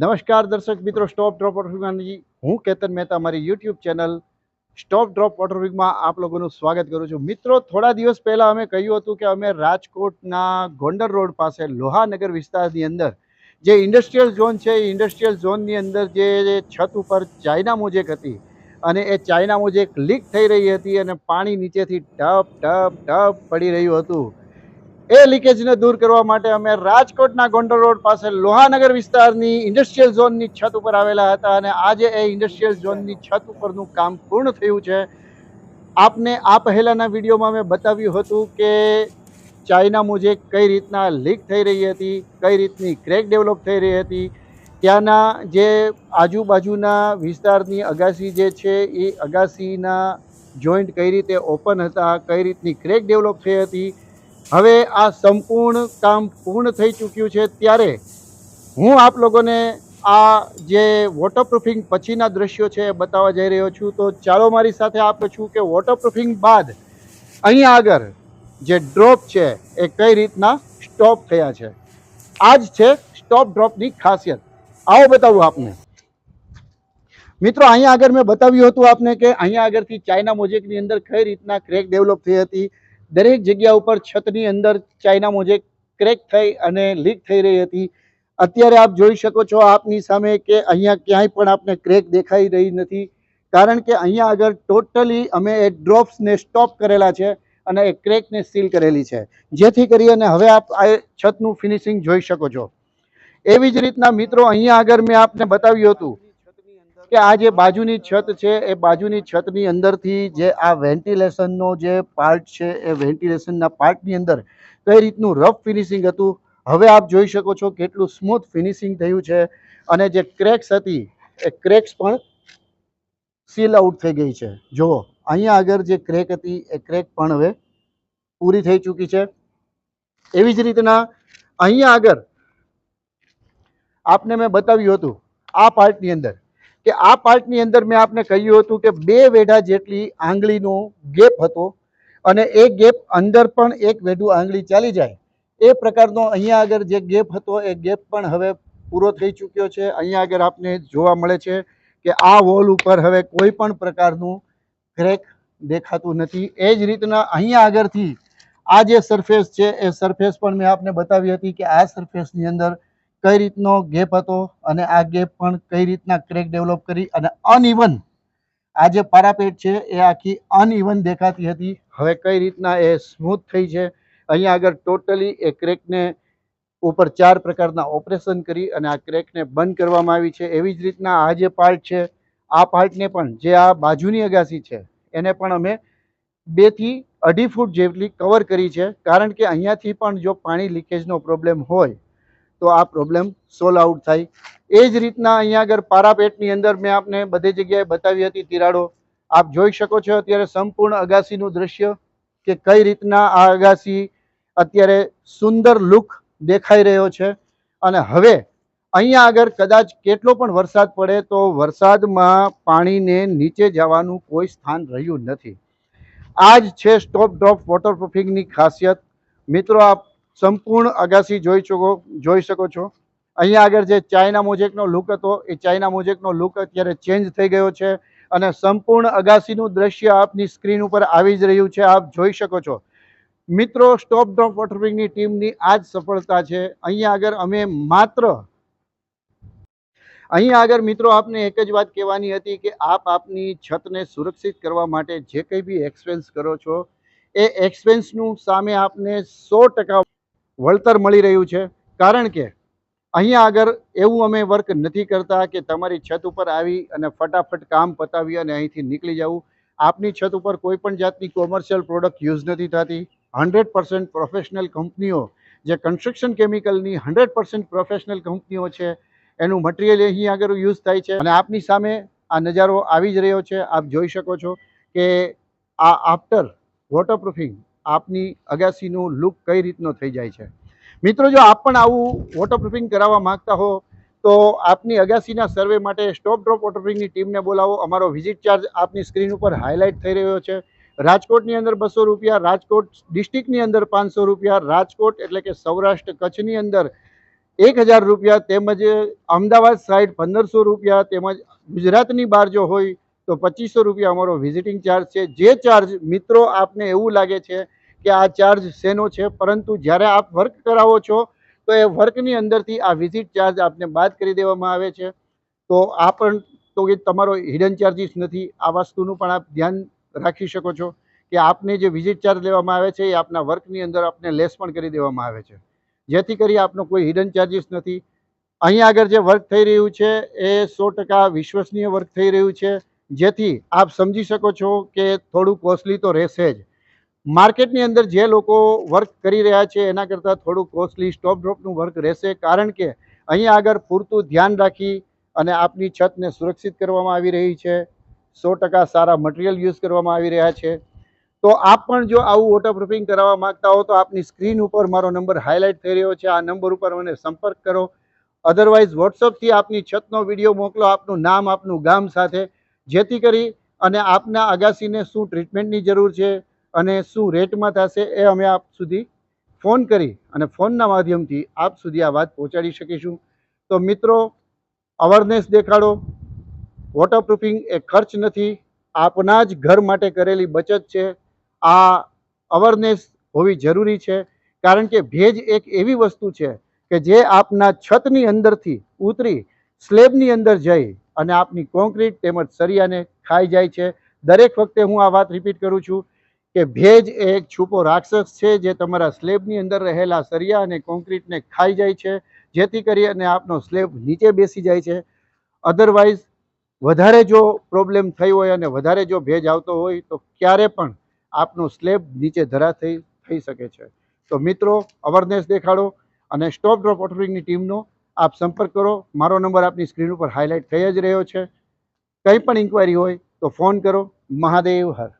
નમસ્કાર દર્શક મિત્રો સ્ટોપ ડ્રોપ વોટરવિંગની હું કેતન મહેતા મારી યુટ્યુબ ચેનલ સ્ટોપ ડ્રોપ વોટરવિંગમાં આપ લોકોનું સ્વાગત કરું છું. મિત્રો, થોડા દિવસ પહેલાં અમે કહ્યું હતું કે અમે રાજકોટના ગોંડલ રોડ પાસે લોહાનગર વિસ્તારની અંદર જે ઇન્ડસ્ટ્રીયલ ઝોન છે, એ ઇન્ડસ્ટ્રીયલ ઝોનની અંદર જે છત ઉપર ચાઇના મોજેક હતી અને એ ચાઇના મોજેક લીક થઈ રહી હતી અને પાણી નીચેથી ટપ ટપ ટપ પડી રહ્યું હતું. એ લીકેજને દૂર કરવા માટે અમે રાજકોટના ગોંડલ રોડ પાસે લોહાનગર વિસ્તારની ઇન્ડસ્ટ્રીયલ ઝોનની છત ઉપર આવેલા હતા અને આજે એ ઇન્ડસ્ટ્રીયલ ઝોનની છત ઉપરનું કામ પૂર્ણ થયું છે. આપને આ પહેલાંના વિડીયોમાં મેં બતાવ્યું હતું કે ચાઇના મુજે કઈ રીતના લીક થઈ રહી હતી, કઈ રીતની ક્રેક ડેવલપ થઈ રહી હતી. ત્યાંના જે આજુબાજુના વિસ્તારની અગાસી જે છે, એ અગાસીના જોઈન્ટ કઈ રીતે ઓપન હતા, કઈ રીતની ક્રેક ડેવલપ થઈ હતી હવે આ સંપૂર્ણ કામ પૂર્ણ થઈ ચૂક્યું છે ત્યારે હું આપ લોકોને આ જે વોટરપ્રૂફિંગ પછીના દ્રશ્યો છે એ બતાવવા જઈ રહ્યો છું. તો ચાલો મારી સાથે આપ છું કે વોટરપ્રૂફિંગ બાદ અહીંયા આગળ જે ડ્રોપ છે એ કઈ રીતના સ્ટોપ થયા છે. આ જ છે સ્ટોપ ડ્રોપની ખાસિયત. આવો બતાવું આપને. મિત્રો, અહીંયા આગળ મેં બતાવ્યું હતું આપને કે અહીંયા આગળથી ચાઇના મોજેકની અંદર કઈ રીતના ક્રેક ડેવલપ થઈ હતી દરેક જગ્યા ઉપર છતની અંદર ચાઇના મોજે ક્રેક થઈ અને લીક થઈ રહી હતી. અત્યારે આપ જોઈ શકો છો આપની સામે કે અહીંયા ક્યાંય પણ આપને ક્રેક દેખાઈ રહી નથી. કારણ કે અહીંયા આગળ ટોટલી અમે એ ડ્રોપ્સને સ્ટોપ કરેલા છે અને એ ક્રેકને સીલ કરેલી છે. જેથી કરી અને હવે આપ આ છતનું ફિનિશિંગ જોઈ શકો છો. એવી જ રીતના મિત્રો અહીંયા આગળ મેં આપને બતાવ્યું હતું કે આ જે બાજુની છત છે, એ બાજુની છતની અંદરથી જે આ વેન્ટિલેશનનો જે પાર્ટ છે, એ વેન્ટિલેશનના પાર્ટની અંદર કઈ રીતનું રફ ફિનિશિંગ હતું? હવે આપ જોઈ શકો છો કેટલું સ્મૂથ ફિનિશિંગ થયું છે અને જે ક્રેક્સ હતી, એ ક્રેક્સ પણ સીલ આઉટ થઈ ગઈ છે. જુઓ, અહીંયા આગળ જે ક્રેક હતી, એ ક્રેક પણ હવે પૂરી થઈ ચૂકી છે. એવી જ રીતના અહીંયા આગળ આપને મેં બતાવ્યું હતું, આ પાર્ટની અંદર કે આ પાર્ટની અંદર મેં આપને કહ્યું હતું કે બે વેઢા જેટલી આંગળીનો ગેપ હતો અને એ ગેપ અંદર પણ એક વેઢું આંગળી ચાલી જાય. એ પ્રકારનો અહીંયા આગળ જે ગેપ હતો, એ ગેપ પણ હવે પૂરો થઈ ચૂક્યો છે. અહીંયા આગળ આપને જોવા મળે છે કે આ વોલ ઉપર હવે કોઈ પણ પ્રકારનું ક્રેક દેખાતું નથી. એ જ રીતના અહીંયા આગળથી આ જે સરફેસ છે, એ સરફેસ પણ મેં આપને બતાવી હતી કે આ સરફેસની અંદર કઈ રીતનો ગેપ હતો અને આ ગેપ પણ કઈ રીતના ક્રેક ડેવલપ કરી અને અનઇવન આ જે પારાપેટ છે, એ આખી અનઇવન દેખાતી હતી. હવે કઈ રીતના એ સ્મૂથ થઈ છે? અહીંયા આગળ ટોટલી એ ક્રેકને ઉપર ચાર પ્રકારના ઓપરેશન કરી અને આ ક્રેકને બંધ કરવામાં આવી છે. એવી જ રીતના આ જે પાર્ટ છે, આ પાર્ટને પણ જે આ બાજુની અગાસી છે, એને પણ અમે બેથી અઢી ફૂટ જેટલી કવર કરી છે. કારણ કે અહીંયાથી પણ જો પાણી લીકેજનો પ્રોબ્લેમ હોય તો આ પ્રોબ્લેમ સોલ્વ આઉટ થાય. એ જ રીતના અહીંયા આગળ પારાપેટની અંદર મેં આપને બધી જગ્યાએ બતાવી હતી તિરાડો. આપ જોઈ શકો છો અત્યારે સંપૂર્ણ અગાસીનું દ્રશ્ય કે કઈ રીતના આ અગાસી અત્યારે સુંદર લુક દેખાઈ રહ્યો છે. અને હવે અહીંયા આગળ કદાચ કેટલો પણ વરસાદ પડે તો વરસાદમાં પાણીને નીચે જવાનું કોઈ સ્થાન રહ્યું નથી. આ જ છે સ્ટોપ ડ્રોપ વોટરપ્રૂફિંગની ખાસિયત. મિત્રો, આપ સંપૂર્ણ અગાસી જોઈ શકો જોઈ શકો છો. અહીંયા આગળ જે ચાઇના મોજેકનો લુક હતો, એ ચાઇના મોજેકનો લુક અત્યારે ચેન્જ થઈ ગયો છે અને સંપૂર્ણ અગાસીનું દ્રશ્ય આપની સ્ક્રીન ઉપર આવી જ રહ્યું છે, આપ જોઈ શકો છો. મિત્રો, સ્ટોપ ડ્રોપ વોટરપ્રૂફિંગની ટીમની આ જ સફળતા છે. અહીંયા આગળ અમે માત્ર, અહીંયા આગળ મિત્રો આપને એક જ વાત કહેવાની હતી કે આપ આપની છતને સુરક્ષિત કરવા માટે જે કંઈ બી એક્સપેન્સ કરો છો, એ એક્સપેન્સનું સામે આપને સો ટકા વળતર મળી રહ્યું છે. કારણ કે અહીંયા આગળ એવું અમે વર્ક નથી કરતા કે તમારી છત ઉપર આવી અને ફટાફટ કામ પતાવી અને અહીંથી નીકળી જવું. આપની છત ઉપર કોઈ પણ જાતની કોમર્શિયલ પ્રોડક્ટ યુઝ નથી થતી. હંડ્રેડ પર્સન્ટ પ્રોફેશનલ કંપનીઓ, જે કન્સ્ટ્રક્શન કેમિકલની હંડ્રેડ પર્સન્ટ પ્રોફેશનલ કંપનીઓ છે, એનું મટીરિયલ અહીં આગળ યુઝ થાય છે. અને આપની સામે આ નજારો આવી જ રહ્યો છે. આપ જોઈ શકો છો કે આ આફ્ટર વોટરપ્રૂફિંગ આપની અગાસીનું લુક કઈ રીતનો થઈ જાય છે? મિત્રો, જો આપ પણ આવું વોટરપ્રૂફિંગ કરાવવા માગતા હો, તો આપની અગાસીના સર્વે માટે સ્ટોપ ડ્રોપ વોટરપ્રૂફિંગની ટીમને બોલાવો. અમારો વિઝિટ ચાર્જ આપની સ્ક્રીન ઉપર હાઇલાઇટ થઈ રહ્યો છે. રાજકોટની અંદર બસો રૂપિયા, રાજકોટ ડિસ્ટ્રિક્ટની અંદર પાંચસો રૂપિયા, રાજકોટ એટલે કે સૌરાષ્ટ્ર કચ્છની અંદર એક હજાર રૂપિયા, તેમજ અમદાવાદ સાઈડ પંદરસો રૂપિયા, તેમજ ગુજરાતની બહાર જો હોય તો પચીસો રૂપિયા અમારો વિઝિટિંગ ચાર્જ છે. જે ચાર્જ મિત્રો, આપને એવું લાગે છે કે આ ચાર્જ શેનો છે, પરંતુ જ્યારે આપ વર્ક કરાવો છો, તો એ વર્કની અંદરથી આ વિઝિટ ચાર્જ આપને બાદ કરી દેવામાં આવે છે. તો આ પણ, તો એ તમારો હિડન ચાર્જીસ નથી. આ વસ્તુનું પણ આપ ધ્યાન રાખી શકો છો કે આપને જે વિઝિટ ચાર્જ લેવામાં આવે છે, એ આપના વર્કની અંદર આપને લેસ પણ કરી દેવામાં આવે છે. જેથી કરી આપનો કોઈ હિડન ચાર્જીસ નથી. અહીં આગળ જે વર્ક થઈ રહ્યું છે, એ સો ટકા વિશ્વસનીય વર્ક થઈ રહ્યું છે. જેથી આપ સમજી શકો છો કે થોડું કોસ્ટલી તો રહેશે જ. માર્કેટની અંદર જે લોકો વર્ક કરી રહ્યા છે, એના કરતાં થોડું કોસ્ટલી સ્ટોપ ડ્રોપનું વર્ક રહેશે. કારણ કે અહીં આગળ પૂરતું ધ્યાન રાખી અને આપની છતને સુરક્ષિત કરવામાં આવી રહી છે. સો ટકા સારા મટીરિયલ યુઝ કરવામાં આવી રહ્યા છે. તો આપ પણ જો આવું વોટરપ્રૂફિંગ કરાવવા માંગતા હો તો આપની સ્ક્રીન ઉપર મારો નંબર હાઇલાઇટ થઈ રહ્યો છે. આ નંબર ઉપર મને સંપર્ક કરો. અધરવાઇઝ વોટ્સઅપથી આપની છતનો વીડિયો મોકલો. આપનું નામ, આપનું ગામ સાથે જેથી કરી અને આપના અગાસીને શું ટ્રીટમેન્ટની જરૂર છે અને શું રેટમાં થશે એ અમે આપ સુધી ફોન કરી અને ફોનના માધ્યમથી આપ સુધી આ વાત પહોંચાડી શકીશું. તો મિત્રો અવેરનેસ દેખાડો. વોટરપ્રૂફિંગ એ ખર્ચ નથી. આપના જ ઘર માટે કરેલી બચત છે. આ અવેરનેસ હોવી જરૂરી છે. કારણ કે ભેજ એક એવી વસ્તુ છે કે જે આપના છતની અંદરથી ઉતરી સ્લેબની અંદર જઈ અને આપની કોન્ક્રીટ તેમજ સરિયાને ખાઈ જાય છે. દરેક વખતે હું આ વાત રિપીટ કરું છું કે ભેજ એ એક છુપો રાક્ષસ છે જે તમારા સ્લેબની અંદર રહેલા સરિયા અને કોન્ક્રીટને ખાઈ જાય છે. જેથી કરી અને આપનો સ્લેબ નીચે બેસી જાય છે. અધરવાઇઝ વધારે જો પ્રોબ્લેમ થઈ હોય અને વધારે જો ભેજ આવતો હોય તો ક્યારે પણ આપનો સ્લેબ નીચે ધરા થઈ થઈ શકે છે. તો મિત્રો અવેરનેસ દેખાડો અને સ્ટોપ ડ્રોપ વોટરિંગની ટીમનો આપ સંપર્ક કરો. મારો નંબર આપની સ્ક્રીન ઉપર હાઇલાઇટ થઈ જ રહ્યો છે. કંઈ પણ ઇન્ક્વાયરી હોય તો ફોન કરો. મહાદેવ હર.